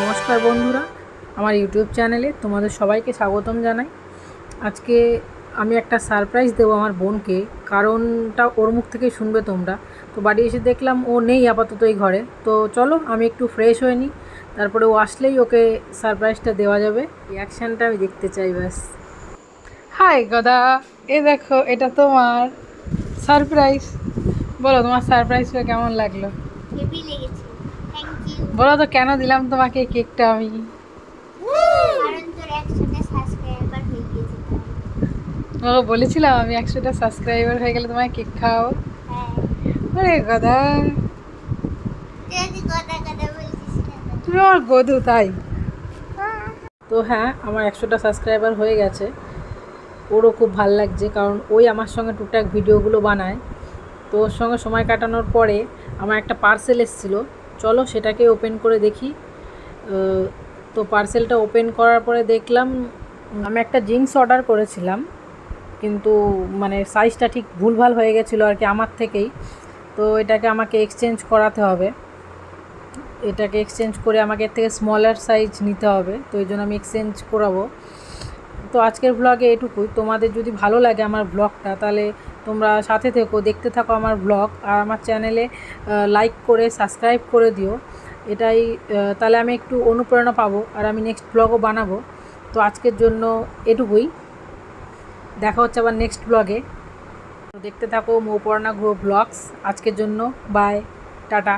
নমস্কার বন্ধুরা, আমার ইউটিউব চ্যানেলে তোমাদের সবাইকে স্বাগতম জানাই। আজকে আমি একটা সারপ্রাইজ দেবো আমার বোনকে, কারণটা ওর মুখ থেকেই শুনবে তোমরা। তো বাড়ি এসে দেখলাম ও নেই আপাতত এই ঘরে। তো চলো, আমি একটু ফ্রেশ হয়ে নিই, তারপরে ও আসলেই ওকে সারপ্রাইজটা দেওয়া যাবে। রিয়াকশানটা আমি দেখতে চাই ব্যাস। হাই গদা, এ দেখো, এটা তোমার সারপ্রাইজ। বলো, তোমার সারপ্রাইজটা কেমন লাগল? লেগেছে। বলো তো, কেন দিলাম তোমাকে কেকটা আমি। ও, বলেছিলাম আমি একশোটা সাবস্ক্রাইবার হয়ে গেলে তোমায় কেক খাও আরে গদা। তুমি আমার গদু, তাই? তো হ্যাঁ আমার একশোটা সাবস্ক্রাইবার হয়ে গেছে। ওরও খুব ভালো লাগছে, কারণ ওই আমার সঙ্গে টুকটাক ভিডিওগুলো বানায়। তো ওর সঙ্গে সময় কাটানোর পরে আমার একটা পার্সেল এসেছিল। চলো সেটাকে ওপেন করে দেখি। তো পার্সেলটা ওপেন করার পরে দেখলাম, আমি একটা জিন্স অর্ডার করেছিলাম, কিন্তু মানে সাইজটা ঠিক ভুলভাল হয়ে গেছিল আর কি আমার থেকেই। তো এটাকে আমাকে এক্সচেঞ্জ করাতে হবে। এটাকে এক্সচেঞ্জ করে আমাকে এর থেকে স্মলার সাইজ নিতে হবে, তো এই জন্য আমি এক্সচেঞ্জ করাবো। তো আজকের ব্লগে এটুকুই। তোমাদের যদি ভালো লাগে আমার ব্লগটা তাহলে তোমরা সাথে থেকো, দেখতে থাকো আমার ব্লগ আর আমার চ্যানেলে লাইক করে সাবস্ক্রাইব করে দিও। এটাই তাহলে আমি একটু অনুপ্রেরণা পাবো, আর আমি নেক্সট ব্লগও বানাবো। তো আজকের জন্য এটুকুই। দেখা হচ্ছে আবার নেক্সট ব্লগে তো দেখতে থাকো মৌপর্ণা গ্রো ব্লগস আজকের জন্য বাই টাটা।